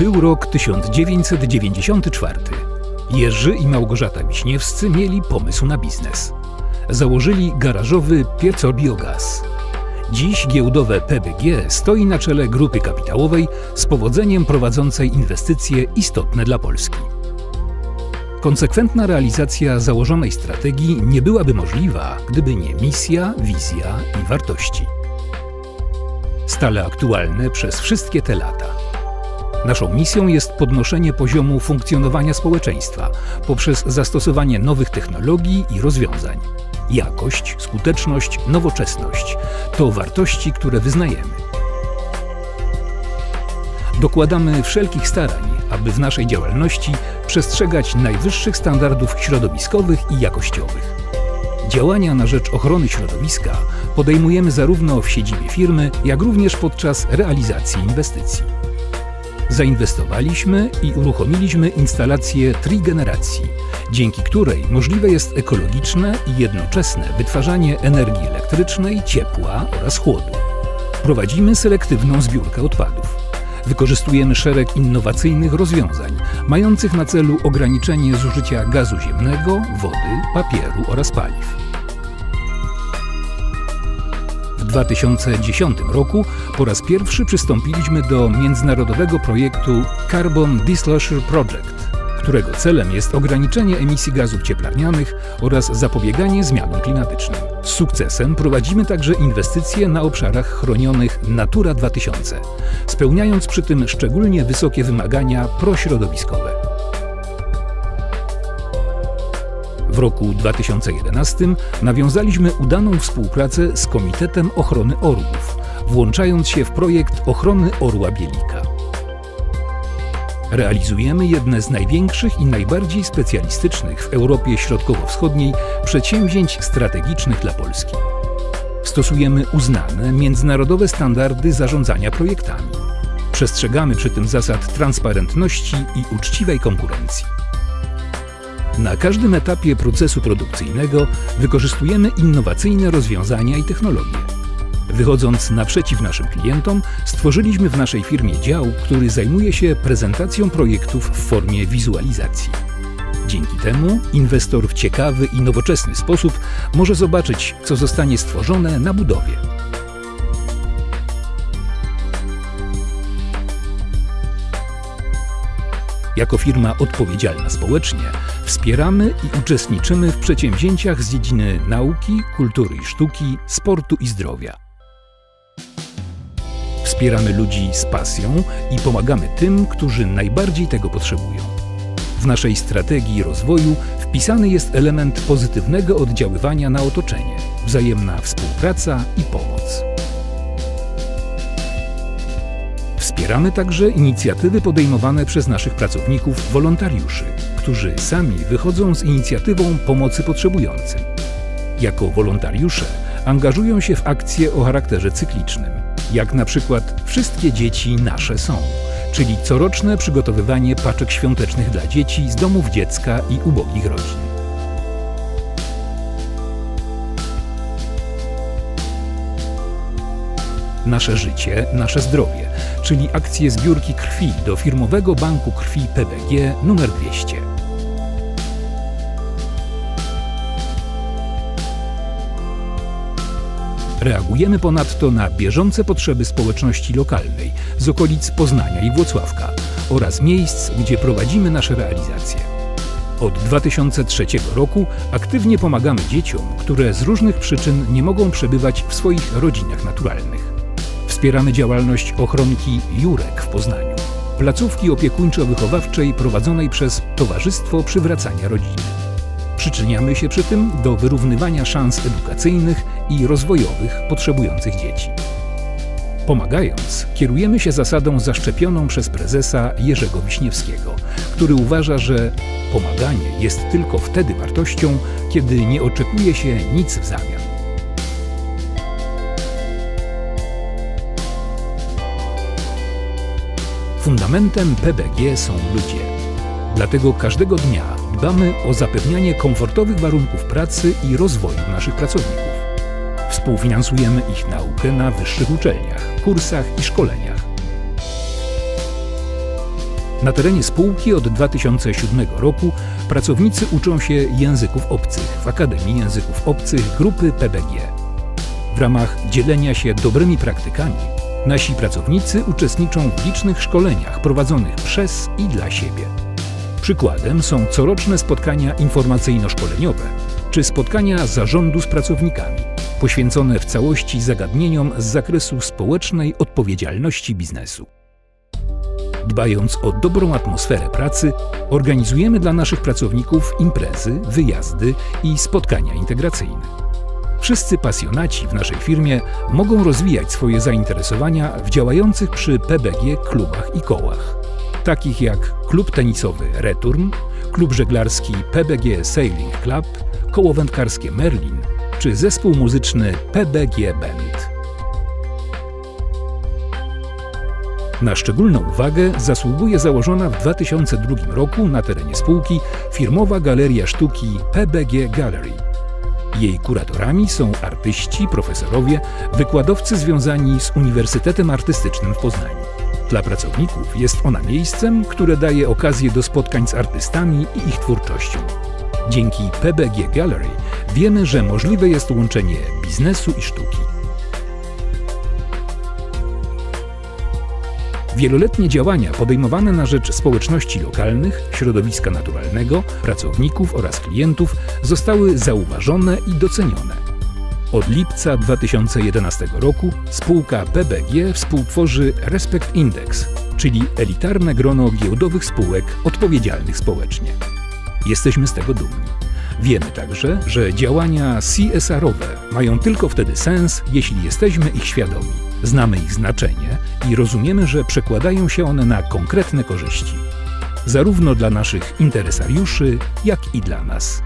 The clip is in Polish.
Był rok 1994. Jerzy i Małgorzata Wiśniewscy mieli pomysł na biznes. Założyli garażowy Piecor Biogaz. Dziś giełdowe PBG stoi na czele grupy kapitałowej z powodzeniem prowadzącej inwestycje istotne dla Polski. Konsekwentna realizacja założonej strategii nie byłaby możliwa, gdyby nie misja, wizja i wartości. Stale aktualne przez wszystkie te lata. Naszą misją jest podnoszenie poziomu funkcjonowania społeczeństwa poprzez zastosowanie nowych technologii i rozwiązań. Jakość, skuteczność, nowoczesność to wartości, które wyznajemy. Dokładamy wszelkich starań, aby w naszej działalności przestrzegać najwyższych standardów środowiskowych i jakościowych. Działania na rzecz ochrony środowiska podejmujemy zarówno w siedzibie firmy, jak również podczas realizacji inwestycji. Zainwestowaliśmy i uruchomiliśmy instalację trigeneracji, dzięki której możliwe jest ekologiczne i jednoczesne wytwarzanie energii elektrycznej, ciepła oraz chłodu. Prowadzimy selektywną zbiórkę odpadów. Wykorzystujemy szereg innowacyjnych rozwiązań, mających na celu ograniczenie zużycia gazu ziemnego, wody, papieru oraz paliw. 2010 roku po raz pierwszy przystąpiliśmy do międzynarodowego projektu Carbon Disclosure Project, którego celem jest ograniczenie emisji gazów cieplarnianych oraz zapobieganie zmianom klimatycznym. Z sukcesem prowadzimy także inwestycje na obszarach chronionych Natura 2000, spełniając przy tym szczególnie wysokie wymagania prośrodowiskowe. Roku 2011 nawiązaliśmy udaną współpracę z Komitetem Ochrony Orłów, włączając się w projekt ochrony orła bielika. Realizujemy jedne z największych i najbardziej specjalistycznych w Europie Środkowo-Wschodniej przedsięwzięć strategicznych dla Polski. Stosujemy uznane międzynarodowe standardy zarządzania projektami. Przestrzegamy przy tym zasad transparentności i uczciwej konkurencji. Na każdym etapie procesu produkcyjnego wykorzystujemy innowacyjne rozwiązania i technologie. Wychodząc naprzeciw naszym klientom, stworzyliśmy w naszej firmie dział, który zajmuje się prezentacją projektów w formie wizualizacji. Dzięki temu inwestor w ciekawy i nowoczesny sposób może zobaczyć, co zostanie stworzone na budowie. Jako firma odpowiedzialna społecznie wspieramy i uczestniczymy w przedsięwzięciach z dziedziny nauki, kultury i sztuki, sportu i zdrowia. Wspieramy ludzi z pasją i pomagamy tym, którzy najbardziej tego potrzebują. W naszej strategii rozwoju wpisany jest element pozytywnego oddziaływania na otoczenie, wzajemna współpraca i pomoc. Wspieramy także inicjatywy podejmowane przez naszych pracowników wolontariuszy, którzy sami wychodzą z inicjatywą pomocy potrzebującym. Jako wolontariusze angażują się w akcje o charakterze cyklicznym, jak na przykład Wszystkie dzieci nasze są, czyli coroczne przygotowywanie paczek świątecznych dla dzieci z domów dziecka i ubogich rodzin. Nasze życie, nasze zdrowie, czyli akcje zbiórki krwi do firmowego banku krwi PBG numer 200. Reagujemy ponadto na bieżące potrzeby społeczności lokalnej z okolic Poznania i Włocławka oraz miejsc, gdzie prowadzimy nasze realizacje. Od 2003 roku aktywnie pomagamy dzieciom, które z różnych przyczyn nie mogą przebywać w swoich rodzinach naturalnych. Wspieramy działalność ochronki Jurek w Poznaniu, placówki opiekuńczo-wychowawczej prowadzonej przez Towarzystwo Przywracania Rodziny. Przyczyniamy się przy tym do wyrównywania szans edukacyjnych i rozwojowych potrzebujących dzieci. Pomagając, kierujemy się zasadą zaszczepioną przez prezesa Jerzego Wiśniewskiego, który uważa, że pomaganie jest tylko wtedy wartością, kiedy nie oczekuje się nic w zamian. Fundamentem PBG są ludzie. Dlatego każdego dnia dbamy o zapewnianie komfortowych warunków pracy i rozwoju naszych pracowników. Współfinansujemy ich naukę na wyższych uczelniach, kursach i szkoleniach. Na terenie spółki od 2007 roku pracownicy uczą się języków obcych w Akademii Języków Obcych grupy PBG. W ramach dzielenia się dobrymi praktykami nasi pracownicy uczestniczą w licznych szkoleniach prowadzonych przez i dla siebie. Przykładem są coroczne spotkania informacyjno-szkoleniowe czy spotkania zarządu z pracownikami, poświęcone w całości zagadnieniom z zakresu społecznej odpowiedzialności biznesu. Dbając o dobrą atmosferę pracy, organizujemy dla naszych pracowników imprezy, wyjazdy i spotkania integracyjne. Wszyscy pasjonaci w naszej firmie mogą rozwijać swoje zainteresowania w działających przy PBG klubach i kołach, takich jak klub tenisowy Return, klub żeglarski PBG Sailing Club, koło wędkarskie Merlin czy zespół muzyczny PBG Band. Na szczególną uwagę zasługuje założona w 2002 roku na terenie spółki firmowa galeria sztuki PBG Gallery. Jej kuratorami są artyści, profesorowie, wykładowcy związani z Uniwersytetem Artystycznym w Poznaniu. Dla pracowników jest ona miejscem, które daje okazję do spotkań z artystami i ich twórczością. Dzięki PBG Gallery wiemy, że możliwe jest łączenie biznesu i sztuki. Wieloletnie działania podejmowane na rzecz społeczności lokalnych, środowiska naturalnego, pracowników oraz klientów zostały zauważone i docenione. Od lipca 2011 roku spółka PBG współtworzy Respect Index, czyli elitarne grono giełdowych spółek odpowiedzialnych społecznie. Jesteśmy z tego dumni. Wiemy także, że działania CSR-owe mają tylko wtedy sens, jeśli jesteśmy ich świadomi, znamy ich znaczenie i rozumiemy, że przekładają się one na konkretne korzyści, zarówno dla naszych interesariuszy, jak i dla nas.